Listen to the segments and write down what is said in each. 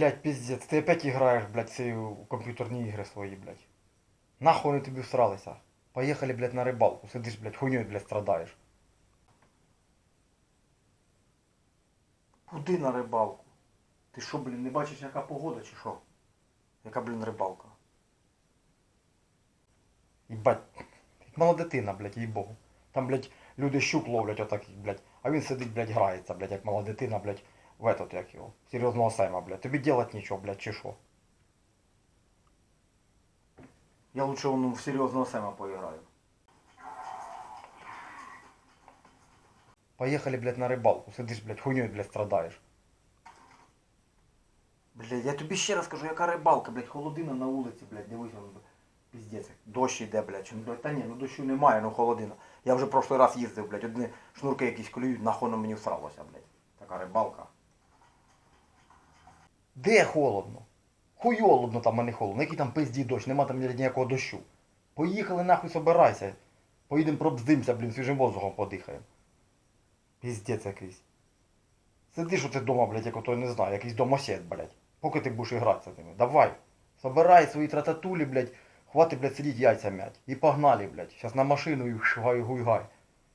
Блять, пиздец, ти опять играешь, блядь, ці комп'ютерні ігри свої, блядь. Нахуй вони тобі всралися? Поїхали, блядь, на рибалку. Сидиш, блядь, хуйньою, блядь, страдаєш. Куди на рибалку? Ти що, блін, не бачиш, яка погода чи що? Яка, блін, рибалка? Їбать, як мала дитина, блядь, їй богу. Там, блядь, люди щук ловлять отак, блядь, а він сидить, блядь, грається, блядь, як мала дитина, блядь, в этот, як його, серйозного сейма, блядь. Тобі делать нічого, блядь, чи? Я лучше ну, в серйозного сейма поіграю. Поехали, блядь, на рибалку. Сидиш, блядь, хуйньою, блядь, страдаєш. Блядь, я тобі ще раз кажу, яка рибалка, блядь, холодина на вулиці, блядь, дивись, он, піздець. як Дощ йде, блядь, чи, ну, та ні, ну дощу немає, ну холодина. Я вже прошлий раз їздив, блядь, одні шнурки якісь клюють, нахуй воно мені всралося, блядь. Така рибалка. Де холодно? Хуй холодно там, а не холодно. Який там пизді дощ, нема там ніякого дощу. Поїхали нахуй собирайся. Поїдемо пробздимся, блін, свіжим воздухом подихаємо. Піздець якийсь. Сидиш оти дома, блядь, як ото, не знаю, якийсь домосед, блядь. Поки ти будеш гратися ними. Давай. Собирай свої трататулі, блядь. Хватит, блядь, сидіть яйця мять. І погнали, блядь. Сейчас на машину і шугай гуй-гай.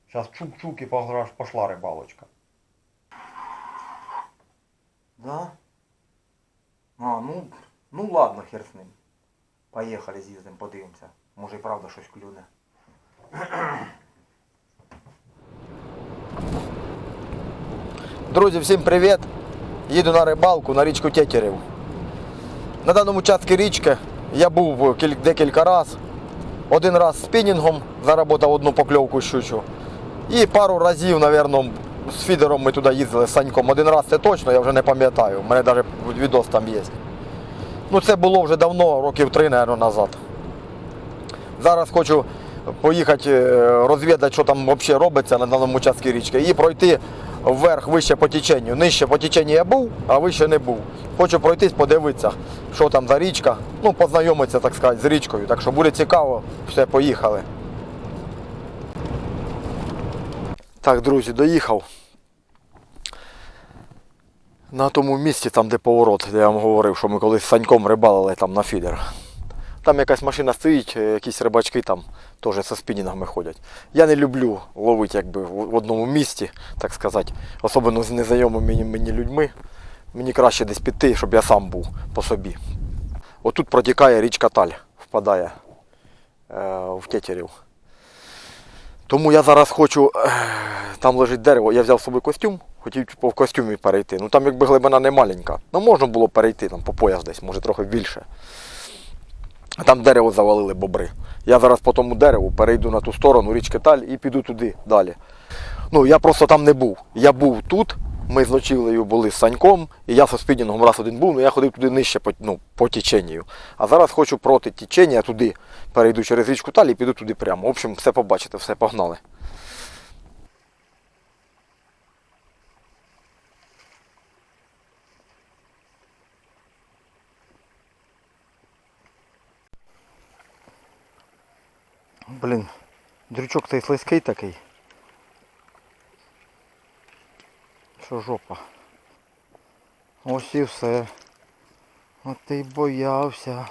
Сейчас чук-чук і пограш, пошла рибалочка. Да? А, ну, ну ладно, хер з ним. Поїхали, з'їздимо, подивимося. Може і правда щось клюне. Друзі, всім привіт! Їду на рибалку на річку Тетерів. На даному участку річки я був декілька разів. Один раз спінінгом заработав одну покльовку щучу. І пару разів, мабуть, з фідером ми туди їздили з Саньком. Один раз це точно, я вже не пам'ятаю. У мене навіть відос там є. Ну це було вже давно, років три, мабуть, назад. Зараз хочу поїхати е, розвідати, що там взагалі робиться на даному участку річки, і пройти вверх вище по теченню. Нижче по теченню я був, а вище не був. Хочу пройтись, подивитися, що там за річка. Ну, познайомитися, так сказати, з річкою. Так що буде цікаво, все, поїхали. Так, друзі, доїхав. На тому місці, там де поворот, де я вам говорив, що ми колись з Саньком рибалили там на фідер. Там якась машина стоїть, е, якісь рибачки там теж зі спінінгами ходять. Я не люблю ловити якби в одному місці, так сказати, особливо з незнайомими мені людьми. Мені краще десь піти, щоб я сам був по собі. Отут протікає річка Таль, впадає е, в Тетерів. Тому я зараз хочу, там лежить дерево, я взяв з собою костюм, хотів по костюмі перейти. Ну там якби глибина не маленька. Ну можна було перейти там по пояс десь, може трохи більше. А Там дерево завалили бобри. Я зараз по тому дереву перейду на ту сторону річки Таль і піду туди далі. Ну, я просто там не був. Я був тут, ми з ночівлею були з Саньком, і я зі спінінгом раз один був, але я ходив туди нижче по, ну, по теченню. А зараз хочу проти течення туди перейду через річку Таль і піду туди прямо. В общем, все побачите, все погнали. Блін, дрючок цей слизький такий. Що жопа. Ось і все. От ти боявся.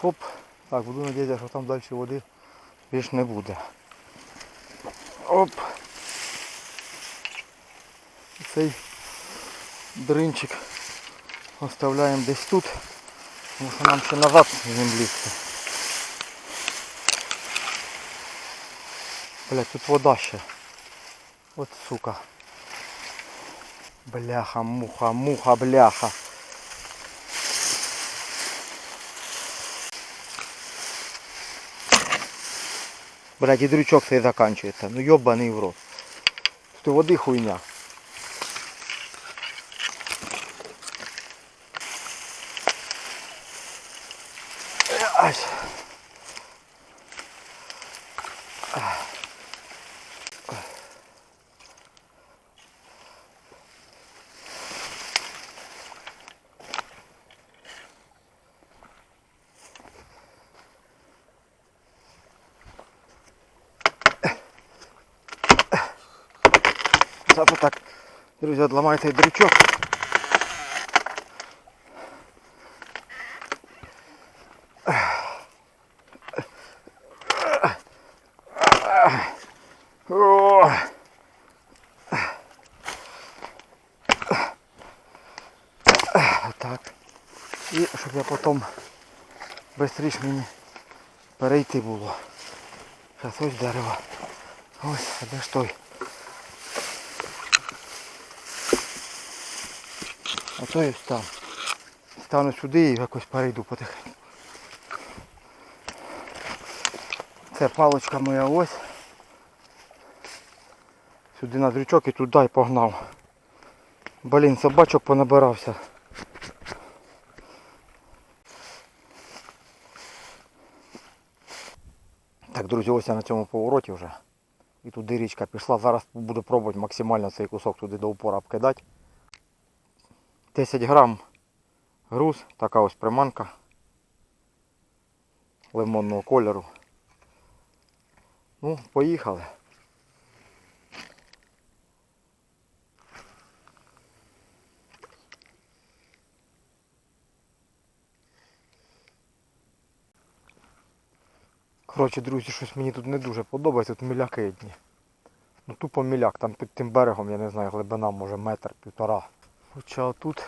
Хоп. Так, буду надіятися, що там далі води більш не буде. Оп. Цей дринчик оставляємо десь тут. Тому що нам ще назад з. Блять, тут вода ще. От сука. Бляха, муха, муха, бляха. Блять, і дрючок цей заканчується. Ну йобаний в рот. Тут води хуйня. Ай. Треба б так, друзі, одламай цей дрючок. Так. И чтобы я потом быстрее мені перейти було. Зараз ось дерево. Ой, а де ж той? А то ось там. Стану сюди і якось перейду потихеньку. Це паличка моя ось. Сюди на дрючок і туди і погнав. Блін, собачок понабирався. Так, друзі, ось я на цьому повороті вже. І туди річка пішла. Зараз буду пробувати максимально цей кусок туди до упора обкидати. 10 грам груз, така ось приманка лимонного кольору. Ну, поїхали. Коротше, друзі, щось мені тут не дуже подобається, тут міляки одні. Ну тупо міляк, там під тим берегом, я не знаю, глибина може метр, півтора. Хоча тут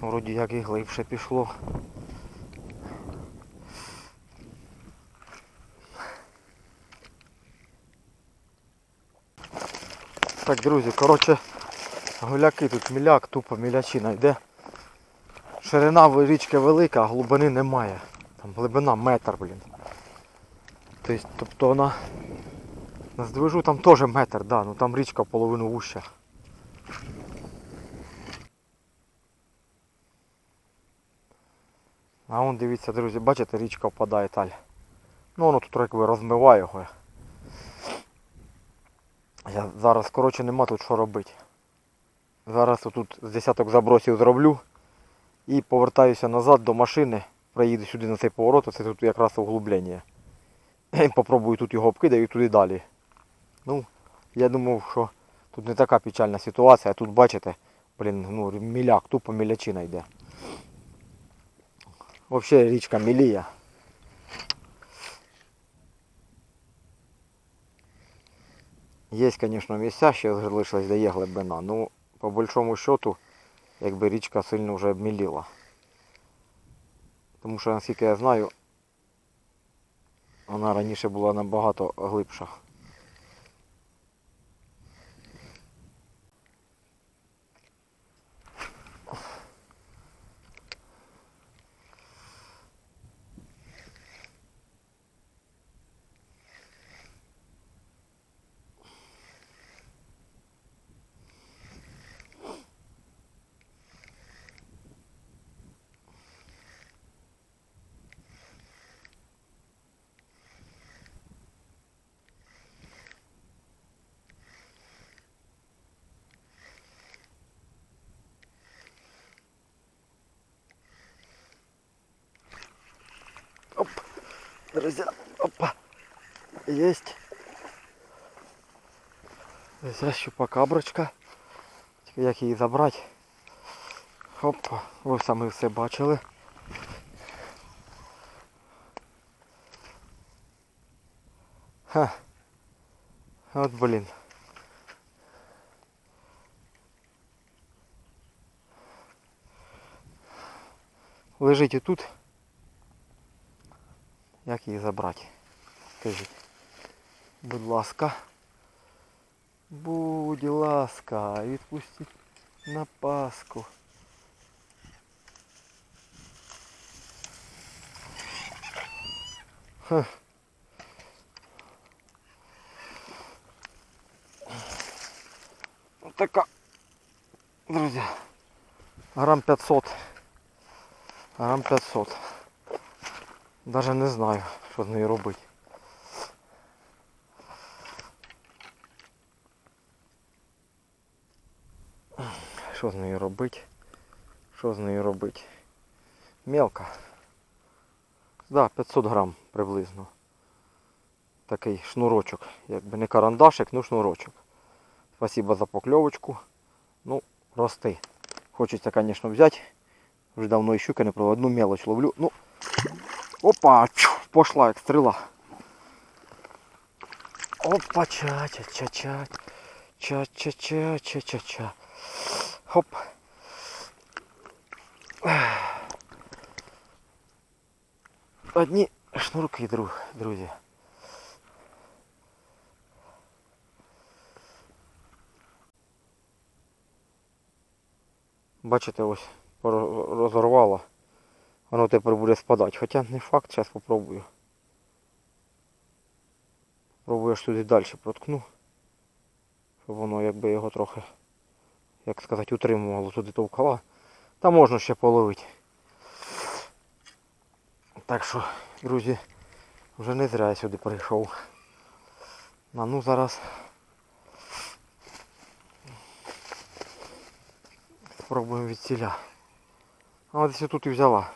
вроді як і глибше пішло. Так, друзі, коротше, гуляки тут міляк, тупо мілячина йде. Ширина річки велика, а глибини немає. Там глибина метр, блін. Тобто, вона на здвижу там теж метр, да, ну там річка половину вуща. А вон дивіться, друзі, бачите, річка впадає таль. Ну воно тут якби розмиває його. Я зараз, коротше, нема тут що робити. Зараз тут з десяток забросів зроблю і повертаюся назад до машини, проїду сюди на цей поворот, це тут якраз углублення. І попробую тут його обкидаю і туди далі. Ну, я думав, що тут не така печальна ситуація, а тут бачите, блін, ну міляк, тупо мілячина йде. Взагалі річка мілія. Є, звісно, місця, ще залишилось, де є глибина. Ну, по большому счету, якби річка сильно вже обміліла. Тому що, наскільки я знаю, вона раніше була набагато глибша. друзья, опа, есть. Ось щупакаброчка. Тільки як її забрати. Опа, ви самі все бачили. Ха. От блін. Лежить і тут. Як її забрати? Скажіть. Будь ласка. Будь ласка, відпустіть на паску. Ха. Ось така, друзі, грам 500. Грам 500. Даже не знаю, що з нею робити. Що з нею робити? Що з нею робити? Мелка. Да, 500 грам приблизно. Такий шнурочок. Якби не карандашик, ну шнурочок. Спасибо за покльовочку. Ну, рости. Хочеться, звісно, взяти. Вже давно і щуки не пробував. Одну мелочь ловлю. Ну, Опа, чу, пошла як стріла. Опа, ча ча ча ча ча ча ча ча ча ча Хоп. Одні шнурки, друзі. Бачите, ось розорвало. Воно тепер буде спадати. Хоча не факт, зараз попробую. Пробую аж туди далі проткну. Щоб воно якби його трохи, як сказати, утримувало туди товкала. Та можна ще половити. Так що, друзі, вже не зря я сюди прийшов. А ну зараз спробуємо від ціля. А десь тут і взяла.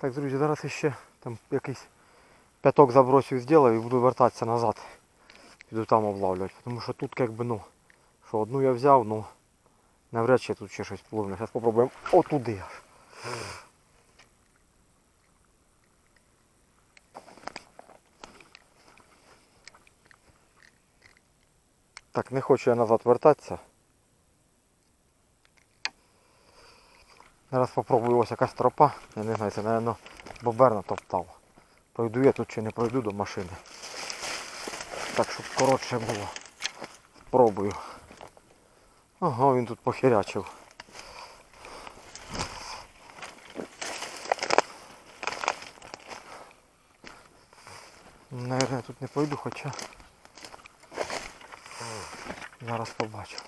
Так, друзі, зараз ще там якийсь п'яток забросів зроблю і буду вертатися назад. Піду там облавлювати. Тому що тут якби ну, що одну я взяв, ну навряд чи тут ще щось пливне. Зараз спробуємо отуди аж. Так, не хочу я назад вертатися. Зараз спробую ось якась тропа. Я не знаю, це, мабуть, бобер натоптав. Пройду я тут чи не пройду до машини. Так, щоб коротше було. Спробую. Ага, він тут похерячив. Наверное, тут не пройду, хоча. Зараз побачу.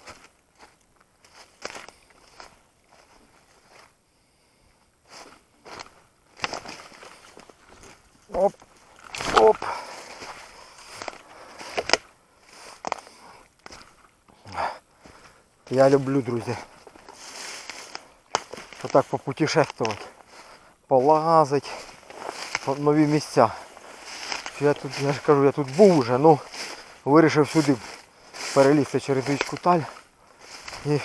Я люблю, друзі. Отак попутешествувати. Полазить. по нові місця. Я тут, я ж кажу, я тут був уже, ну вирішив сюди перелізти через річку Таль. І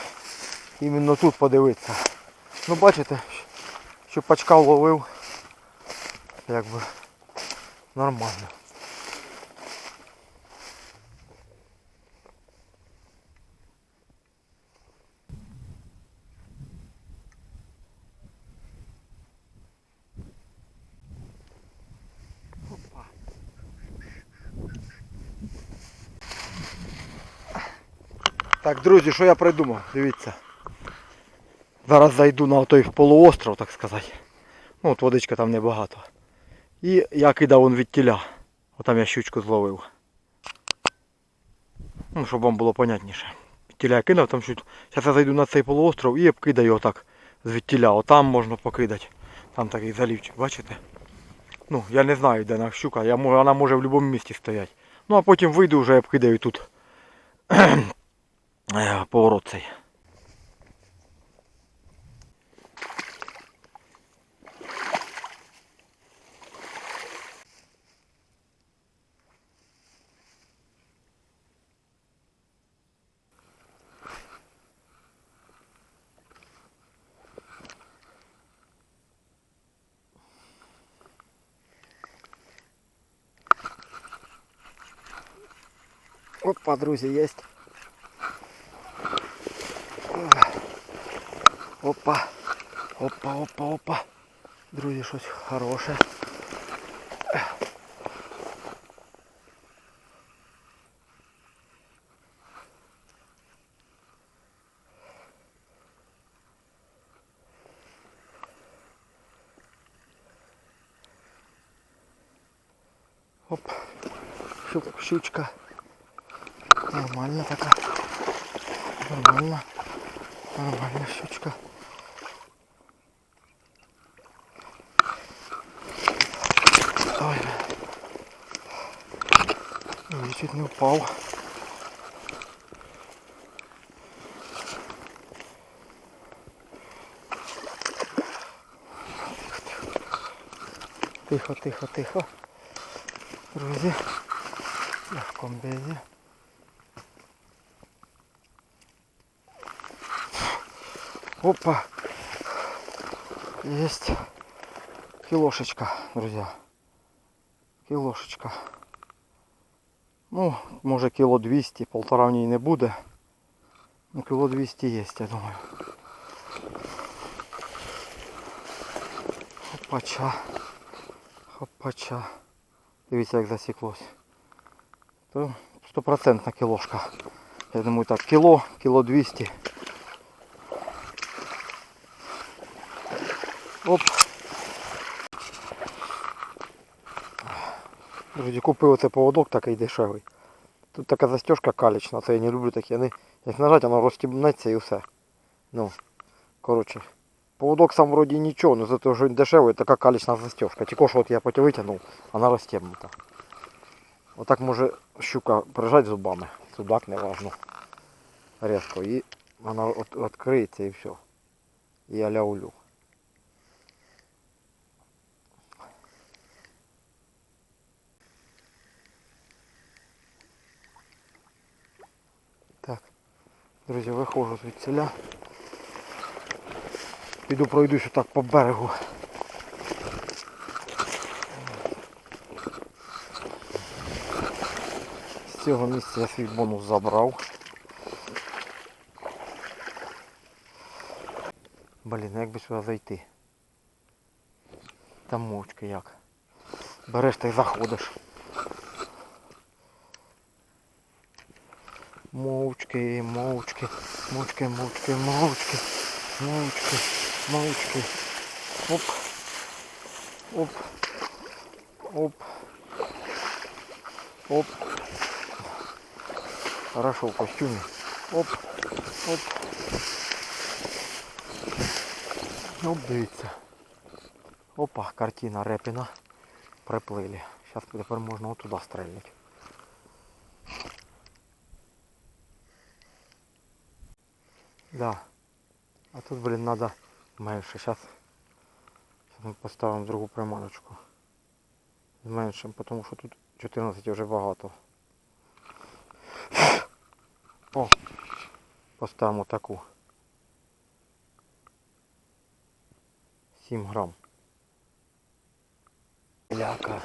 іменно тут подивитися. Ну бачите, що пачка ловив. Якби нормально. Так, друзі, що я придумав? Дивіться. Зараз зайду на той полуостров, так сказати. Ну от водичка там небагато. І я кидав он від тіля. Отам я щучку зловив. Ну, щоб вам було понятніше. Від тіля я кинув, там щось. Зараз я зайду на цей полуостров і обкидаю отак з від. Отам можна покидати. Там такий залівчик, бачите? Ну, я не знаю, де вона щука. Я, вона може в будь-якому місці стояти. Ну а потім вийду вже обкидаю тут. Е, Поворот цей. Опа, друзі, есть. Опа. Опа, опа, опа. Друзі, щось хороше. Оп. Щу- Щучка. Нормально така. Нормально. Нормальна щучка. Ой, чуть не упав. Тихо, тихо, тихо. Друзі. Я в комбезі. Опа. Есть килошечка, друзья. Кілошечка. Ну, може кіло 200, полтора в ній не буде. Ну, кіло 200 є, я думаю. Хопача. Хопача. Дивіться, як засіклось. То стопроцентна кілошка. Я думаю так, кіло, кіло 200. Оп. Друзі, купив оце поводок такий дешевий. Тут така застежка калічна, це я не люблю такі. Вони, як нажать, воно розтібнеться і все. Ну, коротше. Поводок сам вроді нічого, але зато що він дешевий, така калічна застежка. Тільки що от я потім витягнув, вона розтібнута. Отак може щука прижать зубами. Судак не важно. Резко. І вона відкриється і все. І я ляулю. Друзі, виходжу звідсіля. Піду пройдусь отак по берегу. З цього місця я свій бонус забрав. Блін, як би сюди зайти? Там мовчки як. Береш та й заходиш. Мовчки, мовчки, мовчки, мовчки, мовчки, мовчки, мовчки. Оп. Оп. Оп. Оп. Хорошо в костюме. Оп. Оп. Оп, дивіться. Опа, картина Репіна. Приплили. Зараз тепер можна отуда стрельнути. Да. А тут, блин, надо меньше. Сейчас, мы поставим другу приманочку. Зменшим, потому що тут 14 вже багато. О! Поставимо таку. 7 грам. Ляка.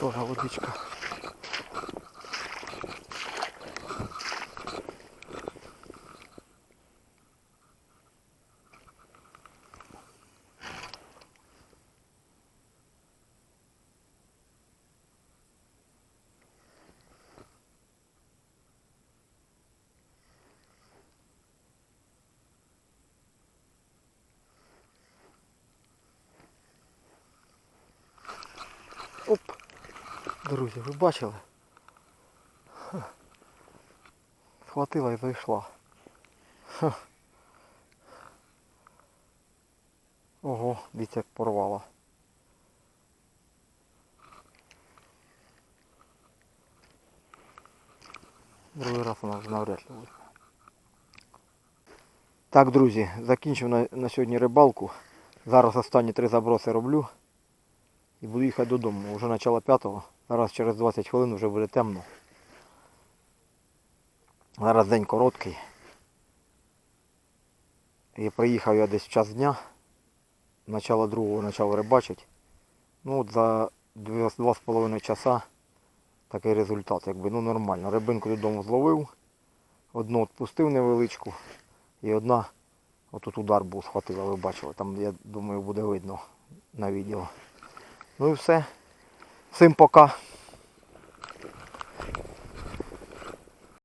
Тоже водичка. Оп. Друзі, ви бачили? Ха. Схватила і зайшла. Ого, як порвала. Другий раз вона вже навряд ли буде. Так, друзі, закінчив на, на сьогодні рибалку. Зараз останні три заброси роблю. І буду їхати додому. Вже начало п'ятого. Зараз через 20 хвилин вже буде темно. Зараз день короткий. І приїхав я десь в час дня. Начало другого почав рибачити. Ну от за 2,5 часа такий результат. Якби, ну нормально. Рибинку додому зловив. Одну відпустив невеличку. І одна отут удар був схватила, ви бачили. Там я думаю буде видно на відео. Ну і все. Всім пока.